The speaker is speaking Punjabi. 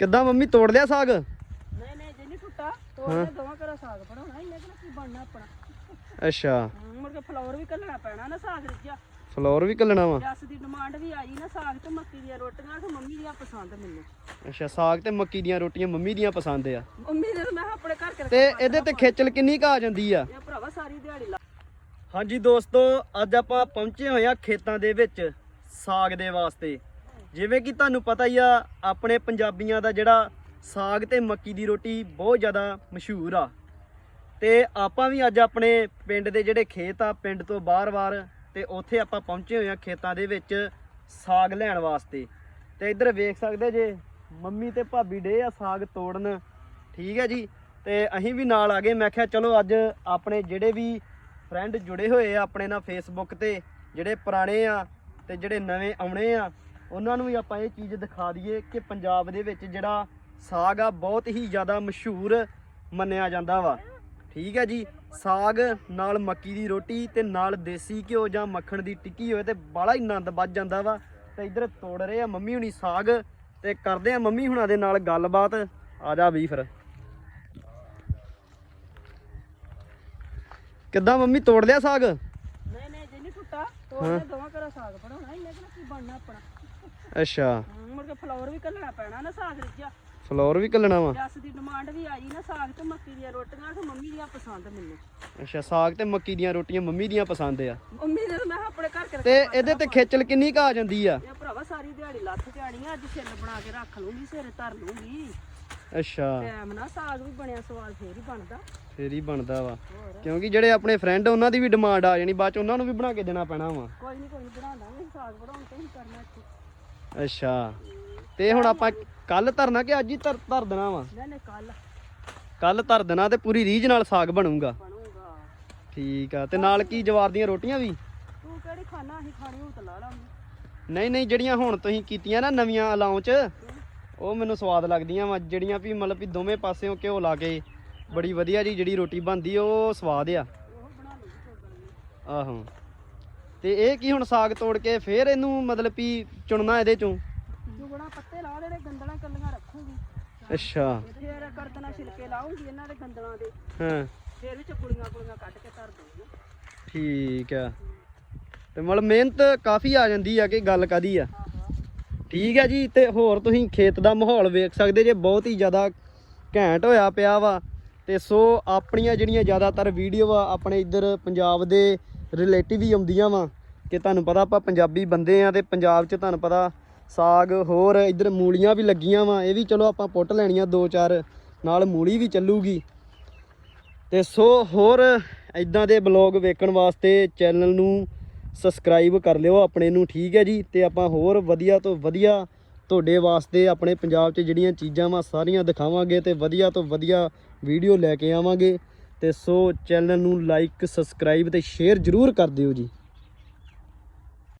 ਕਿੱਦਾਂ ਮੰਮੀ ਤੋੜ ਲਿਆ ਸਾਗ? ਨਹੀਂ ਨਹੀਂ ਜੇ ਨਹੀਂ ਟੁੱਟਾ ਤੋੜਨੇ ਦੋਵਾਂ ਘਰਾਂ ਸਾਗ ਬਣਾਉਣਾ ਇਹਨੇ ਕਿਹੜਾ ਕੀ ਬਣਨਾ ਆਪਣਾ। ਅੱਛਾ। ਹਮ, ਮੁੜ ਕੇ ਫਲੋਰ ਵੀ ਕੱਲਣਾ ਪੈਣਾ ਨਾ ਸਾਗ ਰਿੱਜਾ ਫਲੋਰ ਵੀ ਕੱਲਣਾ ਵਾ? ਜੱਸ ਦੀ ਡਿਮਾਂਡ ਵੀ ਆਈ ਨਾ ਸਾਗ ਤੇ ਮੱਕੀ ਦੀਆਂ ਰੋਟੀਆਂ ਤੇ ਮੰਮੀ ਦੀਆਂ ਪਸੰਦ ਮੈਨੂੰ। ਅੱਛਾ ਸਾਗ ਤੇ ਮੱਕੀ ਦੀਆਂ ਰੋਟੀਆਂ ਮੰਮੀ ਦੀਆਂ ਪਸੰਦ ਆ? ਮੰਮੀ ਨੇ ਤਾਂ ਮੈਂ ਕਿਹਾ ਆਪਣੇ ਘਰ ਕੇ ਤੇ ਇਹਦੇ ਤੇ ਖੇਚਲ ਕਿੰਨੀ ਕੁ ਆ ਜਾਂਦੀ ਆ? ਇਹ ਭਰਾਵਾ ਸਾਰੀ ਦਿਹਾੜੀ ਲਾ ਹਾਂਜੀ ਦੋਸਤੋ ਅੱਜ ਆਪਾਂ ਪਹੁੰਚੇ ਹੋਏ ਆ ਖੇਤਾਂ ਦੇ ਵਿੱਚ ਸਾਗ ਦੇ ਵਾਸਤੇ। ਜਿਵੇਂ ਕਿ ਤੁਹਾਨੂੰ ਪਤਾ ਹੀ ਆ, ਆਪਣੇ ਪੰਜਾਬੀਆਂ ਦਾ ਜਿਹੜਾ ਸਾਗ ਤੇ ਮੱਕੀ ਦੀ ਰੋਟੀ ਬਹੁਤ ਜ਼ਿਆਦਾ ਮਸ਼ਹੂਰ ਆ। ਤੇ ਆਪਾਂ ਵੀ ਅੱਜ ਆਪਣੇ ਪਿੰਡ ਦੇ ਜਿਹੜੇ ਖੇਤ ਆ, ਪਿੰਡ ਤੋਂ ਬਾਹਰ-ਬਾਹਰ ਤੇ ਉੱਥੇ ਆਪਾਂ ਪਹੁੰਚੇ ਹੋਏ ਆ ਖੇਤਾਂ ਦੇ ਵਿੱਚ ਸਾਗ ਲੈਣ ਵਾਸਤੇ। ਤੇ ਇੱਧਰ ਵੇਖ ਸਕਦੇ ਜੇ, ਮੰਮੀ ਤੇ ਭਾਬੀ ਡੇ ਆ ਸਾਗ ਤੋੜਨ। ਠੀਕ ਹੈ ਜੀ? ਤੇ ਅਸੀਂ ਵੀ ਨਾਲ ਆ ਗਏ। ਮੈਂ ਕਿਹਾ ਚਲੋ ਅੱਜ ਆਪਣੇ ਜਿਹੜੇ ਵੀ ਫਰੈਂਡ ਜੁੜੇ ਹੋਏ ਆ, ਆਪਣੇ ਨਾਲ ਫੇਸਬੁੱਕ ਤੇ, ਜਿਹੜੇ ਪੁਰਾਣੇ ਆ ਤੇ ਜਿਹੜੇ ਨਵੇਂ ਆਉਣੇ ਆ ਉਹਨਾਂ ਨੂੰ ਵੀ ਆਪਾਂ ਇਹ ਚੀਜ਼ ਦਿਖਾ ਦਈਏ ਕਿ ਪੰਜਾਬ ਦੇ ਵਿੱਚ ਜਿਹੜਾ ਸਾਗ ਆ ਬਹੁਤ ਹੀ ਜ਼ਿਆਦਾ ਮਸ਼ਹੂਰ ਮੰਨਿਆ ਜਾਂਦਾ ਵਾ। ਠੀਕ ਹੈ ਜੀ ਸਾਗ ਨਾਲ ਮੱਕੀ ਦੀ ਰੋਟੀ ਤੇ ਨਾਲ ਦੇਸੀ ਘਿਓ ਜਾਂ ਮੱਖਣ ਦੀ ਟਿੱਕੀ ਹੋਵੇ ਤੇ ਬੜਾ ਹੀ ਆਨੰਦ ਵੱਜ ਜਾਂਦਾ ਵਾ। ਤੇ ਇੱਧਰ ਤੋੜ ਰਹੇ ਆ ਮੰਮੀ ਹੁਣੀ ਸਾਗ ਤੇ ਕਰਦੇ ਆ ਮੰਮੀ ਹੁਣਾਂ ਦੇ ਨਾਲ ਗੱਲਬਾਤ। ਆ ਜਾ ਵੀ ਫਿਰ। ਕਿੱਦਾਂ ਮੰਮੀ ਤੋੜ ਲਿਆ ਸਾਗ? ਨਹੀਂ ਨਹੀਂ ਜੇ ਨਹੀਂ ਟੁੱਟਾ ਤੋੜਨੇ ਦੋਵਾਂ ਘਰਾਂ ਸਾਗ ਬਣਾਉਣਾ। ਇਹਨੇ ਕੀ ਬਣਨਾ ਆਪਣਾ। ਅੱਛਾ। ਮੁੜ ਕੇ ਫਲੋਰ ਵੀ ਕੱਲਣਾ ਪੈਣਾ ਨਾ ਸਾਗ ਰਿੱਜਾ ਫਲੋਰ ਵੀ ਕੱਲਣਾ ਵਾ? ਜੱਸ ਦੀ ਡਿਮਾਂਡ ਵੀ ਆਈ ਨਾ ਸਾਗ ਤੇ ਮੱਕੀ ਦੀਆਂ ਰੋਟੀਆਂ ਤੇ ਮੰਮੀ ਦੀਆਂ ਪਸੰਦ ਮੈਨੂੰ। ਅੱਛਾ ਸਾਗ ਤੇ ਮੱਕੀ ਦੀਆਂ ਰੋਟੀਆਂ ਮੰਮੀ ਦੀਆਂ ਪਸੰਦ ਆ? ਮੰਮੀ ਨੇ ਮੈਂ ਆਪਣੇ ਘਰ ਕੇ ਤੇ ਇਹਦੇ ਤੇ ਖੇਚਲ ਕਿੰਨੀ ਕੁ ਆ ਜਾਂਦੀ ਆ? ਇਹ ਭਰਾਵਾ ਸਾਰੀ ਦਿਹਾੜੀ ਲੱਥ ਜਾਣੀ ਆ ਅੱਜ ਛਿੱਲ ਬਣਾ ਕੇ ਰੱਖ ਲੂੰਗੀ ਸਿਰੇ ਧਰ ਲੂੰਗੀ ਅੱਛਾ। ਟਾਈਮ ਨਾ ਸਾਗ ਵੀ ਬਣਿਆ ਸਵਾਦ ਫੇਰ ਹੀ ਬਣਦਾ। ਫੇਰ ਹੀ ਬਣਦਾ ਵਾ। ਕਿਉਂਕਿ ਜਿਹੜੇ ਆਪਣੇ ਫਰੈਂਡ ਉਹਨਾਂ ਦੀ ਵੀ ਡਿਮਾਂਡ ਆ ਜਾਣੀ ਬਾਅਦ ਚ ਉਹਨਾਂ ਨੂੰ ਵੀ ਬਣਾ ਕੇ ਦੇਣਾ ਪੈਣਾ ਵਾ। ਕੋਈ ਨਹੀਂ ਕੋਈ ਬਣਾ ਦਾਂਗੇ ਸਾਗ ਬਣਾਉਣ ਤੇ ਹੀ ਕਰਨਾ ਇੱਥੇ। ਅੱਛਾ। ਤੇ ਹੁਣ ਆਪਾਂ ਕੱਲ ਧਰਨਾ ਕਿ ਅੱਜ ਹੀ ਧਰ ਧਰ ਦੇਣਾ ਵਾ? ਨਹੀਂ ਨਹੀਂ ਕੱਲ ਕੱਲ ਧਰ ਦੇਣਾ ਤੇ ਪੂਰੀ ਰੀਝ ਨਾਲ ਸਾਗ ਬਣੂਗਾ। ਬਣੂਗਾ। ਠੀਕ ਆ ਤੇ ਨਾਲ ਕੀ ਜਵਾਰ ਦੀਆਂ ਰੋਟੀਆਂ ਵੀ? ਤੂੰ ਕਿਹੜੀ ਖਾਣਾ ਅਸੀਂ ਖਾਣੀ ਹੋਊ ਤਾਂ ਲਾ ਲਾਂਗੇ। ਨਹੀਂ ਨਹੀਂ ਜਿਹੜੀਆਂ ਹੁਣ ਤੁਸੀਂ ਕੀਤੀਆਂ ਨਾ ਨਵੀਆਂ ਅਲਾਉਂ ਚ ਉਹ ਮੈਨੂੰ ਸਵਾਦ ਲੱਗਦੀਆਂ ਵਾ ਜਿਹੜੀਆਂ ਵੀ ਮਤਲਬ ਵੀ ਦੋਵੇਂ ਪਾਸਿਓਂ ਘਿਓ ਲਾ ਕੇ ਬੜੀ ਵਧੀਆ ਜੀ ਜਿਹੜੀ ਰੋਟੀ ਬਣਦੀ ਉਹ ਸਵਾਦ ਆ। ਉਹ ਬਣਾ ਲੂੰਗੀ ਕੋਈ ਗੱਲ ਨੀ ਆਹੋ। ਤੇ ਇਹ ਕੀ ਹੁਣ ਸਾਗ ਤੋੜ ਕੇ ਫੇਰ ਇਹਨੂੰ ਮਤਲਬ ਵੀ ਚੁਣਨਾ ਇਹਦੇ ਚੋਂ? ਦੁਗਣਾ ਪੱਤੇ ਲਾ ਦੇਣੇ ਗੰਦਲਾਂ ਕੱਲੀਆਂ ਰੱਖੂਗੀ। ਅੱਛਾ। ਫੇਰ ਕਰਦਣਾ ਛਿਲਕੇ ਲਾਉਂਗੀ ਇਹਨਾਂ ਦੇ ਗੰਦਲਾਂ ਦੇ। ਹਾਂ। ਫੇਰ ਵਿੱਚ ਕੁੜੀਆਂ ਕੁੜੀਆਂ ਕੱਢ ਕੇ ਧਰ ਦੂੰਗੀ ਠੀਕ ਆ। ਤੇ ਮਤਲਬ ਮਿਹਨਤ ਕਾਫੀ ਆ ਜਾਂਦੀ ਆ ਕਿ ਗੱਲ ਕਾਦੀ ਆ? ਠੀਕ ਹੈ ਜੀ ਤੇ ਹੋਰ ਤੁਸੀਂ ਖੇਤ ਦਾ ਮਾਹੌਲ ਵੇਖ ਸਕਦੇ ਜੇ ਬਹੁਤ ਹੀ ਜ਼ਿਆਦਾ ਘੈਂਟ ਹੋਇਆ ਪਿਆ ਵਾ। ਤੇ ਸੋ ਆਪਣੀਆਂ ਜਿਹੜੀਆਂ ਜ਼ਿਆਦਾਤਰ ਵੀਡੀਓ ਆ ਆਪਣੇ ਇੱਧਰ ਪੰਜਾਬ ਦੇ ਰਿਲੇਟਿਵ ਹੀ ਆਉਂਦੀਆਂ ਵਾ ਕਿ ਤੁਹਾਨੂੰ ਪਤਾ ਆਪਾਂ ਪੰਜਾਬੀ ਬੰਦੇ ਆ ਤੇ ਪੰਜਾਬ 'ਚ ਤੁਹਾਨੂੰ ਪਤਾ ਸਾਗ ਹੋਰ ਇੱਧਰ ਮੂਲੀਆਂ ਵੀ ਲੱਗੀਆਂ ਵਾ, ਇਹ ਵੀ ਚਲੋ ਆਪਾਂ ਪੁੱਟ ਲੈਣੀਆਂ ਦੋ ਚਾਰ, ਨਾਲ ਮੂਲੀ ਵੀ ਚੱਲੂਗੀ। ਤੇ ਸੋ ਹੋਰ ਇਦਾਂ ਦੇ ਬਲੌਗ ਵੇਖਣ ਵਾਸਤੇ ਚੈਨਲ ਨੂੰ ਸਬਸਕ੍ਰਾਈਬ ਕਰ ਲਿਓ ਆਪਣੇ ਨੂੰ, ਠੀਕ ਹੈ ਜੀ? ਤੇ ਆਪਾਂ ਹੋਰ ਵਧੀਆ ਤੋਂ ਵਧੀਆ ਤੁਹਾਡੇ ਵਾਸਤੇ ਆਪਣੇ ਪੰਜਾਬ 'ਚ ਜਿਹੜੀਆਂ ਚੀਜ਼ਾਂ ਵਾ ਸਾਰੀਆਂ ਦਿਖਾਵਾਂਗੇ ਤੇ ਵਧੀਆ ਤੋਂ ਵਧੀਆ ਵੀਡੀਓ ਲੈ ਕੇ ਆਵਾਂਗੇ। ਤੇ ਸੋ ਚੈਨਲ ਨੂੰ ਲਾਈਕ ਸਬਸਕ੍ਰਾਈਬ ਤੇ ਸ਼ੇਅਰ ਜ਼ਰੂਰ ਕਰ ਦਿਓ ਜੀ।